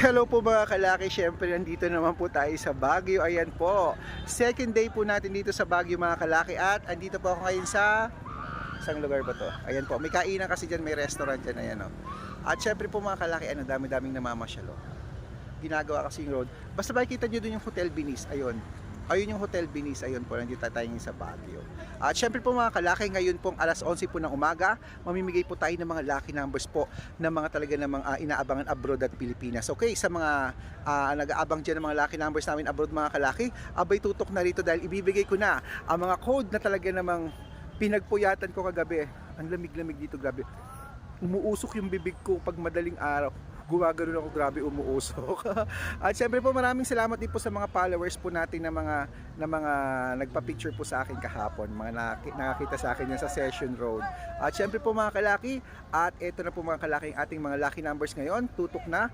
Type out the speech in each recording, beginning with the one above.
Hello po mga kalaki, syempre nandito naman po tayo sa Baguio. Ayan po, second day po natin dito sa Baguio mga kalaki at andito po ako ngayon sa Isang lugar ba to? Ayan po, may kainan kasi dyan, may restaurant dyan, ayan o. At syempre po mga kalaki, ano, dami-daming namamasyalo. Ginagawa kasi yung road. Basta makikita nyo dun yung Hotel Binis, ayun. Ayun yung Hotel Binis, ayun po, nandito tayo ngayon sa Baguio. At syempre po mga kalaki, ngayon pong alas 11 po ng umaga, mamimigay po tayo ng mga lucky numbers po ng mga talaga namang uh, inaabangan abroad at Pilipinas. Okay, sa mga uh, nag-aabang dyan ng mga lucky numbers namin abroad mga kalaki, abay tutok na rito dahil ibibigay ko na ang mga code na talaga namang pinagpuyatan ko kagabi. Ang lamig-lamig dito grabe. Umuusok yung bibig ko pag madaling araw. Gumagano ako grabe umuusok. At syempre po maraming salamat din po sa mga followers po natin na mga na mga nagpa-picture po sa akin kahapon, mga nakakita sa akin yan sa Session Road. At syempre po mga kalaki, at ito na po mga kalaki ating mga lucky numbers ngayon, tutok na.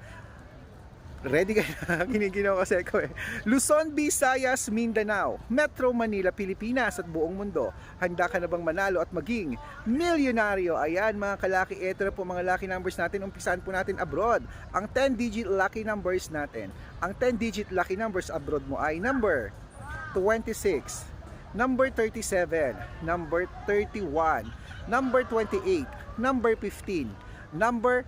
Ready ka na? Giniginaw kasi ko eh. Luzon, Visayas, Mindanao, Metro Manila, Pilipinas at buong mundo. Handa ka na bang manalo at maging milyonaryo? Ayan mga kalaki, ito na po mga lucky numbers natin. Umpisahan po natin abroad. Ang 10-digit lucky numbers natin. Ang 10-digit lucky numbers abroad mo ay number 26, number 37, number 31, number 28, number 15, number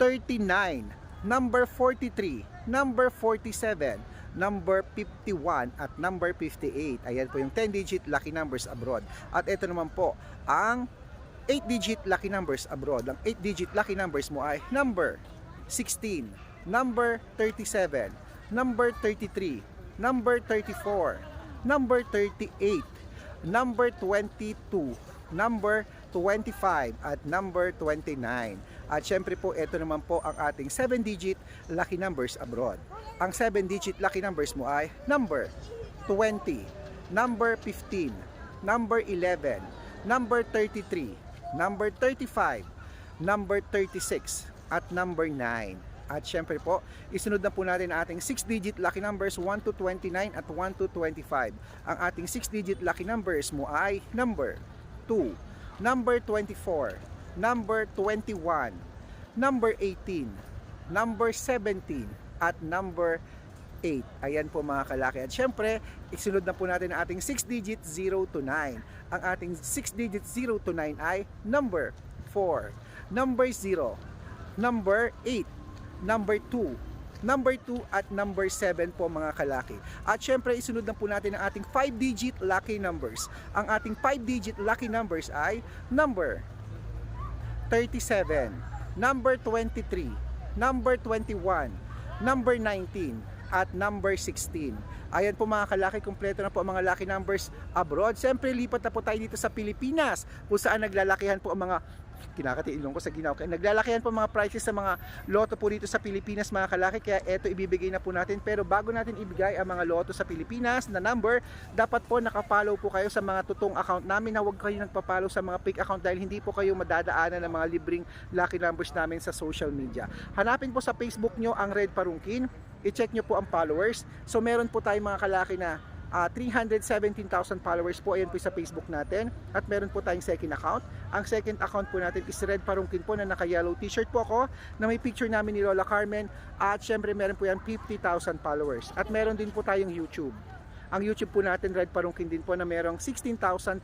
39, number 43, number 47, number 51 at number 58. Ayan po yung 10-digit lucky numbers abroad. At ito naman po ang 8-digit lucky numbers abroad. Ang 8-digit lucky numbers mo ay number 16, number 37, number 33, number 34, number 38, number 22, number 25 at number 29. At syempre po, ito naman po ang ating 7-digit lucky numbers abroad. Ang 7-digit lucky numbers mo ay number 20, number 15, number 11, number 33, number 35, number 36, at number 9. At syempre po, isunod na po natin ang ating 6-digit lucky numbers 1 to 29 at 1 to 25. Ang ating 6-digit lucky numbers mo ay number 2, number 24, number 21, number 18, number 17, at number 8. Ayan po mga kalaki. At syempre, isunod na po natin ang ating 6-digit 0 to 9. Ang ating 6-digit 0 to 9 ay number 4, number 0, number 8, number 2, number 2 at number 7 po mga kalaki. At syempre isunod na po natin ang ating 5-digit lucky numbers. Ang ating 5-digit lucky numbers ay number 37, number 23, number 21, number 19, at number 16. Ayan po mga kalaki, kumpleto na po ang mga lucky numbers abroad. Siyempre, lipat na po tayo dito sa Pilipinas kung saan naglalakihan po ang mga kinakati ilong ko sa ginaw. Kaya Naglalakihan po mga prices sa mga loto po dito sa Pilipinas mga kalaki. Kaya eto ibibigay na po natin. Pero bago natin ibigay ang mga loto sa Pilipinas na number, dapat po nakapollow po kayo sa mga tutong account namin na huwag kayo nagpa-follow sa mga fake account dahil hindi po kayo madadaanan ng mga libreng lucky numbers namin sa social media. Hanapin po sa Facebook nyo ang Red Parungkin. I-check nyo po ang followers. So meron po tayong mga kalaki na uh, 317,000 followers po ayan po sa Facebook natin at meron po tayong second account ang second account po natin is Red Parungkin po na naka yellow t-shirt po ako na may picture namin ni Lola Carmen at syempre meron po yan 50,000 followers at meron din po tayong YouTube ang YouTube po natin, Red Parungkin din po na merong 16,500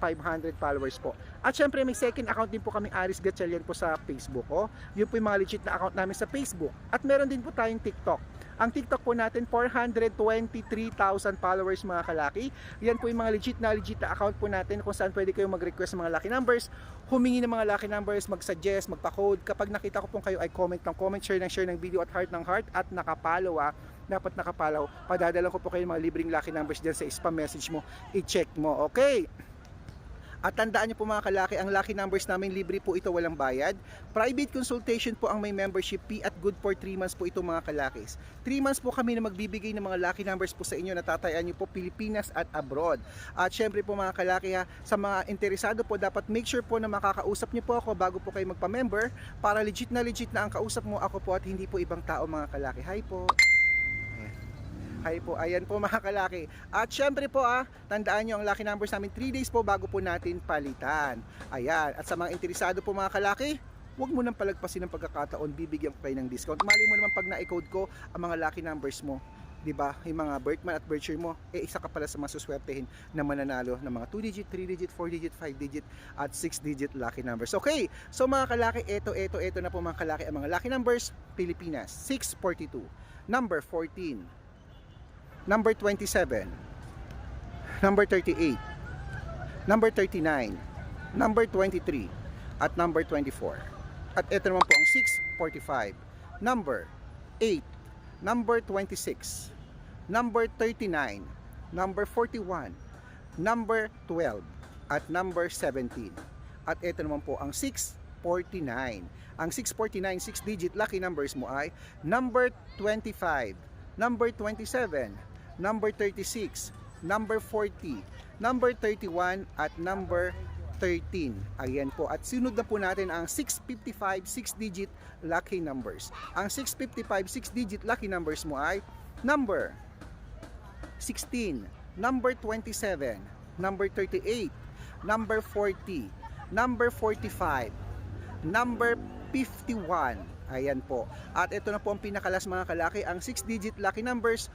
followers po. At syempre may second account din po kami Aris Gatchalian po sa Facebook. Oh. Yun po yung mga legit na account namin sa Facebook. At meron din po tayong TikTok. Ang TikTok po natin, 423,000 followers mga kalaki. Yan po yung mga legit na legit na account po natin kung saan pwede kayong mag-request ng mga lucky numbers, humingi ng mga lucky numbers, mag-suggest, magpa-code. Kapag nakita ko pong kayo ay comment ng comment, share ng share ng video at heart ng heart at nakapalo ah dapat nakapalaw. Padadala ko po kayo ng mga libreng lucky numbers dyan sa spam message mo. I-check mo, okay? At tandaan niyo po mga kalaki, ang lucky numbers namin libre po ito walang bayad. Private consultation po ang may membership fee at good for 3 months po ito mga kalakis. 3 months po kami na magbibigay ng mga lucky numbers po sa inyo na tatayaan niyo po Pilipinas at abroad. At syempre po mga kalaki ha, sa mga interesado po dapat make sure po na makakausap niyo po ako bago po kayo magpa-member para legit na legit na ang kausap mo ako po at hindi po ibang tao mga kalaki. Hi po! Hi po, ayan po mga kalaki. At syempre po ah, tandaan nyo ang lucky numbers namin 3 days po bago po natin palitan. Ayan, at sa mga interesado po mga kalaki, huwag mo nang palagpasin ng pagkakataon, bibigyan ko kayo ng discount. Mali mo naman pag na-code ko ang mga lucky numbers mo, 'di ba? Yung mga birthman at year mo, eh isa ka pala sa masuswertehin na mananalo ng mga 2 digit, 3 digit, 4 digit, 5 digit at 6 digit lucky numbers. Okay. So mga kalaki, eto eto eto na po mga kalaki ang mga lucky numbers Pilipinas 642, number 14, number 27, number 38, number 39, number 23, at number 24. At ito naman po ang 645, number 8, number 26, number 39, number 41, number 12, at number 17. At ito naman po ang 649. Ang 649, 6 digit lucky numbers mo ay number 25, number 27, number 36, number 40, number 31 at number 13. Ayan po. At sunod na po natin ang 655 6 digit lucky numbers. Ang 655 6 digit lucky numbers mo ay number 16, number 27, number 38, number 40, number 45, number 51. Ayan po. At ito na po ang pinakalas mga kalaki, ang 6 digit lucky numbers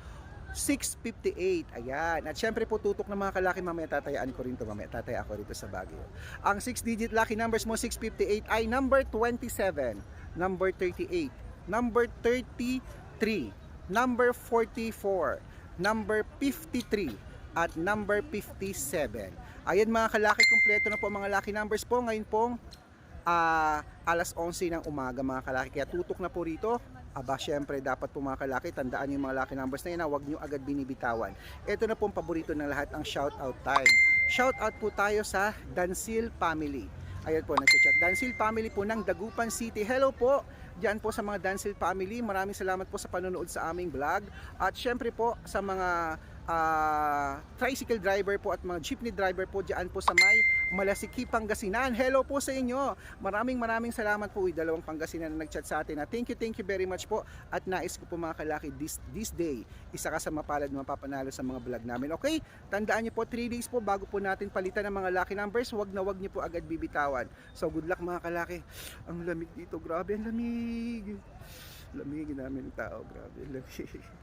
658. Ayan. At syempre po tutok ng mga kalaki mamaya tatayaan ko rin to mamaya. Tataya ako rito sa Baguio. Ang 6 digit lucky numbers mo 658 ay number 27, number 38, number 33, number 44, number 53 at number 57. Ayan mga kalaki, kumpleto na po mga lucky numbers po. Ngayon pong ah, alas 11 ng umaga mga kalaki. Kaya tutok na po rito. Aba, syempre dapat po mga kalaki, tandaan yung mga lucky numbers na yun huwag nyo agad binibitawan. Ito na po ang paborito ng lahat, ang shout out time. Shout out po tayo sa Dansil Family. Ayan po, nagchat. Dansil Family po ng Dagupan City. Hello po! Diyan po sa mga Dansil Family. Maraming salamat po sa panonood sa aming vlog. At syempre po sa mga ah, tricycle driver po at mga jeepney driver po diyan po sa may Malasiki, Pangasinan. Hello po sa inyo. Maraming maraming salamat po. Dalawang Pangasinan na nagchat sa atin. Na thank you, thank you very much po. At nais ko po mga kalaki this, this day, isa ka sa mapalad mapapanalo sa mga vlog namin. Okay? Tandaan niyo po, 3 days po bago po natin palitan ng mga lucky numbers. Huwag na huwag niyo po agad bibitawan. So good luck mga kalaki. Ang lamig dito. Grabe ang lamig. Lamig namin tao. Grabe ang lamig.